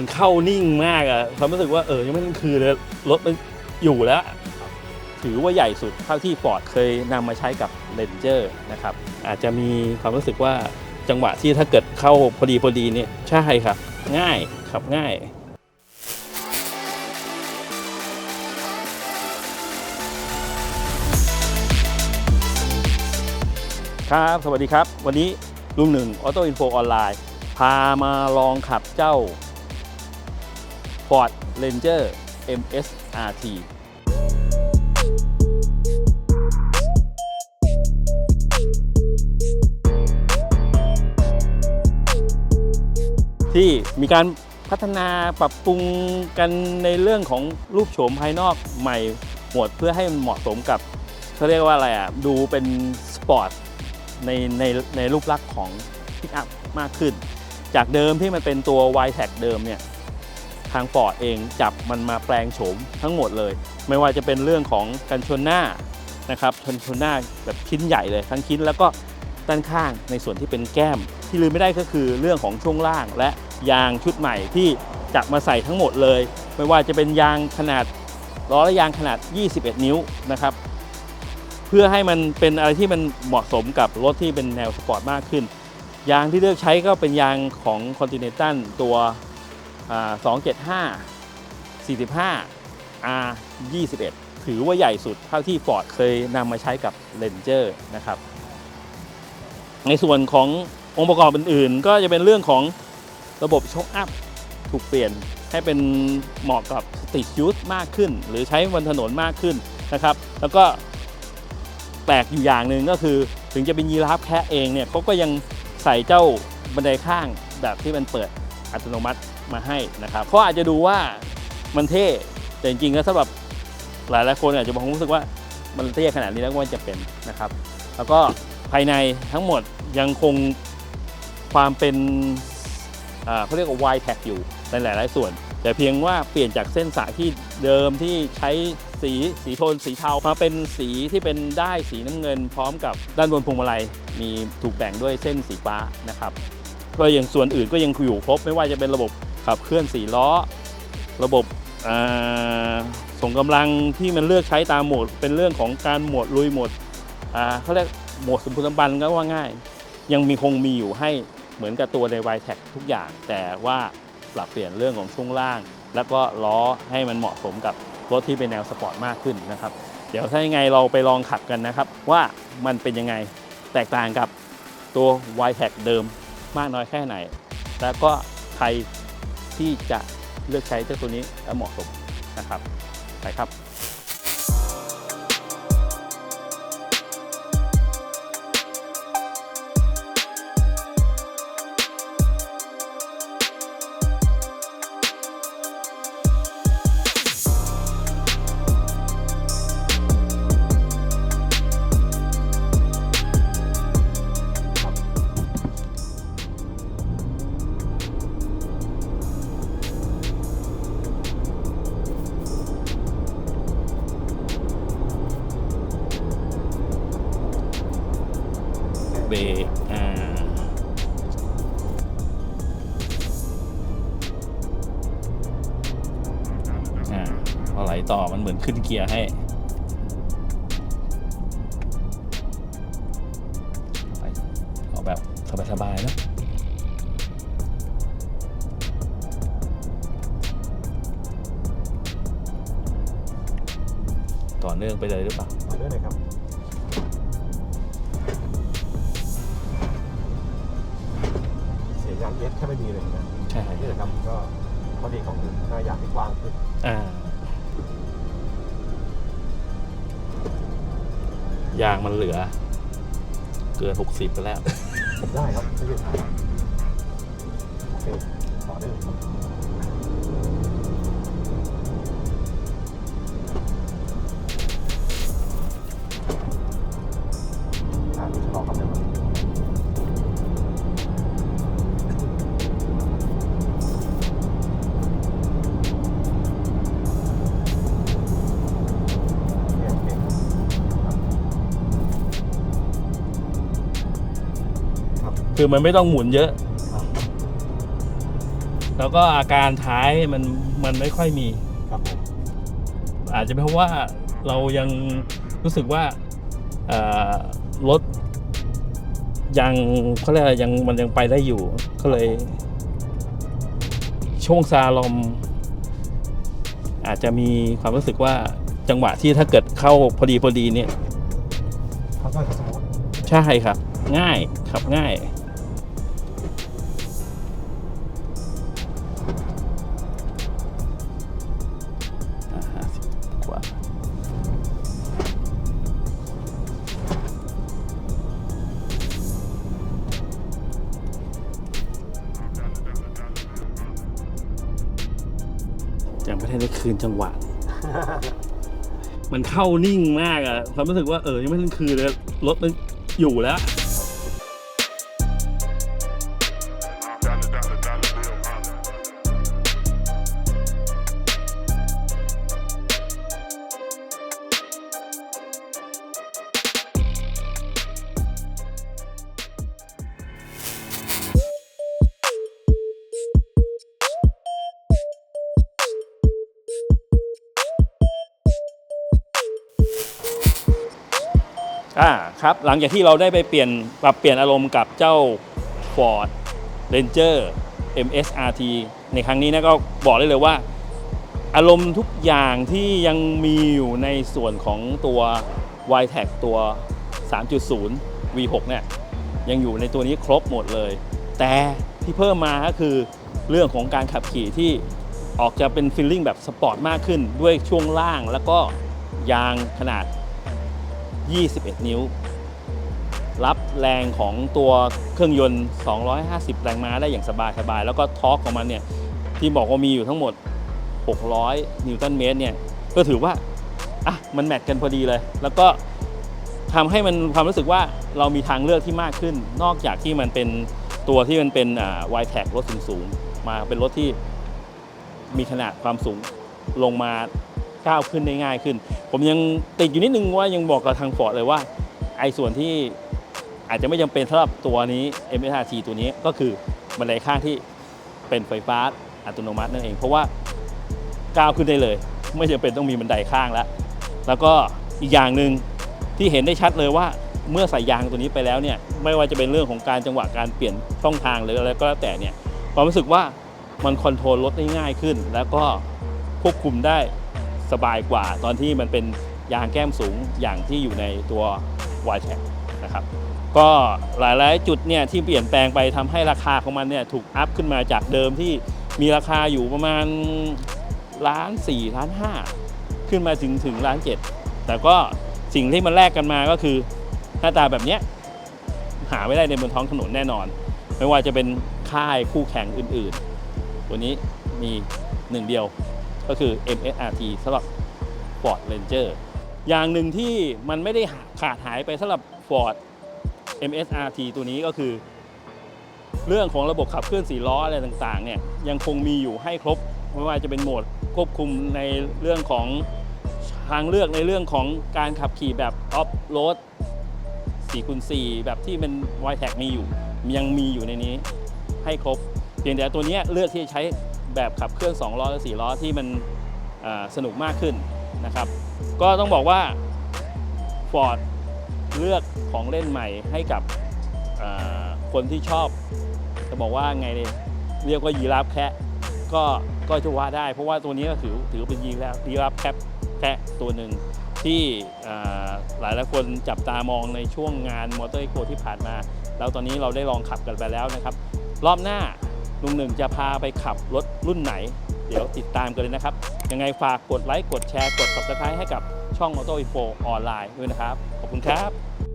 มันเข้านิ่งมากอะความรู้สึกว่าเออยังไม่ทันคืนเลยรถมันอยู่แล้ว ถือว่าใหญ่สุดเท่าที่ฟอร์ดเคยนำมาใช้กับเ Ranger นะครับ อาจจะมีความรู้สึกว่าจังหวะที่ถ้าเกิดเข้าพอดีพอดีเนี่ยใช่ครับ ง่ายขับง่ายครับ สวัสดีครับ วันนี้ลุงหนึ่งออโต้อินโฟออนไลน์ พามาลองขับเจ้า Ford Ranger MSRT ที่มีการพัฒนาปรับปรุงกันในเรื่องของรูปโฉมภายนอกใหม่หมดเพื่อให้มันเหมาะสมกับเขาเรียกว่าอะไรอะ ดูเป็นสปอร์ตในในในรูปลักษณ์ของพิกอัพมากขึ้น จากเดิมที่มันเป็นตัว y t a g เดิมเนี่ย ทางฟอร์ดเองจับมันมาแปลงโฉมทั้งหมดเลย ไม่ว่าจะเป็นเรื่องของกันชนหน้านะครับชนชนหน้าแบบชิ้นใหญ่เลยทั้งชิ้นแล้วก็ด้านข้างในส่วนที่เป็นแก้ม ที่ลืมไม่ได้ก็คือเรื่องของช่วงล่างและยางชุดใหม่ที่จับมาใส่ทั้งหมดเลย ไม่ว่าจะเป็นยางขนาดล้อและยางขนาด 21 นิ้วนะครับ เพื่อให้มันเป็นอะไรที่มันเหมาะสมกับรถที่เป็นแนวสปอร์ตมากขึ้น ยางที่เลือกใช้ก็เป็นยางของ Continental ตัว 275 45 R 21ถือว่าใหญ่สุดเท่าที่ Ford เคยนำมาใช้กับ Ranger นะครับ ในส่วนขององค์ประกอบอื่นๆ ก็จะเป็นเรื่องของระบบช็อคอัพถูกเปลี่ยนให้เป็นเหมาะกับสตรีทยูทมากขึ้น หรือใช้บนถนนมากขึ้นนะครับ แล้วก็แปลกอยู่อย่างหนึ่งก็คือถึงจะเป็นยีราฟแคะเองเนี่ยเขาก็ยังใส่เจ้าบันไดข้างแบบที่มันเปิดอัตโนมัติ มาให้นะครับเขาอาจจะดูว่ามันเท่แต่จริงๆแล้วสำหรับหลายๆคนอาจจะมองรู้สึกว่ามันเท่ขนาดนี้แล้วก็มันจะเป็นนะครับ แล้วก็ภายในทั้งหมดยังคงความเป็นอ่าเขาเรียกว่า y t a g อยู่ในหลาย ๆ ส่วน แต่เพียงว่าเปลี่ยนจากเส้นสายที่เดิมที่ใช้สีสีโทนสีเทามาเป็นสีที่เป็นได้สีน้ำเงิน พร้อมกับด้านบนพวงมาลัยมีถูกแบ่งด้วยเส้นสีฟ้านะครับก็อย่างส่วนอื่นก็ยังอยู่ครบไม่ว่าจะเป็นระบบ ขับเคลื่อนสีล้อ ระบบส่งกำลังที่มันเลือกใช้ตามโหมด เป็นเรื่องของการโหมดลุยโหมดเขาเรียกโหมดสมบูรณ์สมบันก็ว่าง่าย ยังมีคงมีอยู่ให้เหมือนกับตัวใน y t e c ทุกอย่าง แต่ว่าปรับเปลี่ยนเรื่องของช่วงล่าง แล้วก็ล้อให้มันเหมาะสมกับรถที่เป็นแนวสปอร์ตมากขึ้นนะครับ เดี๋ยวถ้ายังไงเราไปลองขับกันนะครับ ว่ามันเป็นยังไงแตกต่างกับตัว y t e c เดิมมากน้อยแค่ไหน แล้วก็ใคร ที่จะเลือกใช้เจ้าตัวนี้และเหมาะสมนะครับไปครับ เบรกอ่าพอไหลต่อมันเหมือนขึ้นเกียร์ให้ ไปเอาแบบสบายๆนะต่อเนื่องไปเลยหรือเปล่ามาด้วยหน่อยครับ เสียงยางเอสแค่ไม่มีเลยนะใช่นี่แหละครับก็ข้อดีของหน้ายางที่กว้างขึ้นอ่ายางมันเหลือ เกิน60ไปแล้ว ได้ครับไม่ใช่ปัญหาโอเคต่อได้เลย ครับคือมันไม่ต้องหมุนเยอะ แล้วก็อาการท้ายมันมันไม่ค่อยมี ครับผมอาจจะเป็นเพราะว่าเรายังรู้สึกว่าเอ่อรถยังเขาเรียกอะไรยังมันยังไปได้อยู่ ก็เลย ช่วงซาลอม อาจจะมีความรู้สึกว่าจังหวะที่ถ้าเกิดเข้าพอดีพอดีเนี่ยเขาก็จะสมมติใช่ครับ ง่ายขับง่าย ไม่ได้คืนจังหวะ มันเข้านิ่งมากอะความรู้สึกว่าเออยังไม่ทันคืนเลยรถมันอยู่แล้ว อ่าครับหลังจากที่เราได้ไปเปลี่ยนปรับเปลี่ยนอารมณ์กับเจ้า Ford Ranger MSRT ในครั้งนี้นะก็บอกได้เลยว่า อารมณ์ทุกอย่างที่ยังมีอยู่ในส่วนของตัว y t e c ตัว 3.0 V6 เนี่ยยังอยู่ในตัวนี้ครบหมดเลย แต่ที่เพิ่มมาก็คือเรื่องของการขับขี่ที่ออกจะเป็นฟีลลิ่งแบบสปอร์ตมากขึ้นด้วยช่วงล่างแล้วก็ยางขนาด 21 นิ้ว รับแรงของตัวเครื่องยนต์ 250 แรงม้าได้อย่างสบายๆแล้วก็ทอร์กของมันเนี่ย ที่บอกว่ามีอยู่ทั้งหมด 600 นิวตันเมตรเนี่ย ก็ถือว่า อะ มันแมทกันพอดีเลย แล้วก็ทำให้มันความรู้สึกว่าเรามีทางเลือกที่มากขึ้น นอกจากที่มันเป็นตัวที่มันเป็นอ่าวายแท็กรถสูงๆมาเป็นรถที่มีขนาดความสูงลงมา ก้าวขึ้นได้ง่ายขึ้น ผมยังติดอยู่นิดนึงว่ายังบอกกับทางฟอร์ดเลยว่า ไอ้ส่วนที่อาจจะไม่จำเป็นสำหรับตัวนี้ MSRT ตัวนี้ก็คือบันไดข้างที่เป็นไฟฟ้าอัตโนมัตินั่นเอง เพราะว่าก้าวขึ้นได้เลย ไม่จำเป็นต้องมีบันไดข้างแล้ว แล้วก็อีกอย่างหนึ่งที่เห็นได้ชัดเลยว่าเมื่อใส่ยางตัวนี้ไปแล้วเนี่ยไม่ว่าจะเป็นเรื่องของการจังหวะการเปลี่ยนช่องทางหรืออะไรก็แล้วแต่เนี่ยความรู้สึกว่ามันคอนโทรลรถได้ง่ายขึ้น แล้วก็ควบคุมได้ สบายกว่าตอนที่มันเป็นยางแก้มสูงอย่างที่อยู่ในตัว y t e c นะครับก็หลายๆจุดเนี่ยที่เปลี่ยนแปลงไปทำให้ราคาของมันเนี่ยถูกอัพขึ้นมาจากเดิมที่มีราคาอยู่ประมาณล้านสี่ล้านห้าขึ้นมาถึงถึงล้านเจ็ดแต่ก็สิ่งที่มันแลกกันมาก็คือหน้าตาแบบเนี้ยหาไม่ได้ในบนท้องถนนแน่นอน ไม่ว่าจะเป็นค่ายคู่แข่งอื่นๆ ตัวนี้มีหนึ่งเดียว ก็คือ MSRT สำหรับ Ford Ranger อย่างหนึ่งที่มันไม่ได้ขาดหายไปสำหรับ Ford MSRT ตัวนี้ก็คือ เรื่องของระบบขับเคลื่อนสี่ล้ออะไรต่างๆเนี่ยยังคงมีอยู่ให้ครบไม่ว่าจะเป็นโหมดควบคุมในเรื่องของทางเลือกในเรื่องของการขับขี่แบบออฟโรด4คูณ4แบบที่เป็น y t e c มีอยู่ ยังมีอยู่ในนี้ให้ครบ เพียงแต่ตัวเนี้ยเลือกที่จะใช้ แบบขับเคลื่อน2ล้อและ4ล้อที่มันสนุกมากขึ้นนะครับ ก็ต้องบอกว่า Ford เลือกของเล่นใหม่ให้กับคนที่ชอบ จะบอกว่าไงเนี่ยเรียกว่ายีราฟแคะก็ก็จะว่าได้ เพราะว่าตัวนี้ก็ถือถือเป็นยีราฟยีราฟแคะแคะตัวหนึ่งที่หลายหลายคนจับตามองในช่วงงานมอเตอร์โ o ที่ผ่านมา แล้วตอนนี้เราได้ลองขับกันไปแล้วนะครับ รอบหน้า ลุงหนึ่งจะพาไปขับรถรุ่นไหน เดี๋ยวติดตามกันเลยนะครับ ยังไงฝากกดไลค์ กดแชร์ กด subscribe ให้กับช่อง Auto Info ออนไลน์ด้วยนะครับ ขอบคุณครับ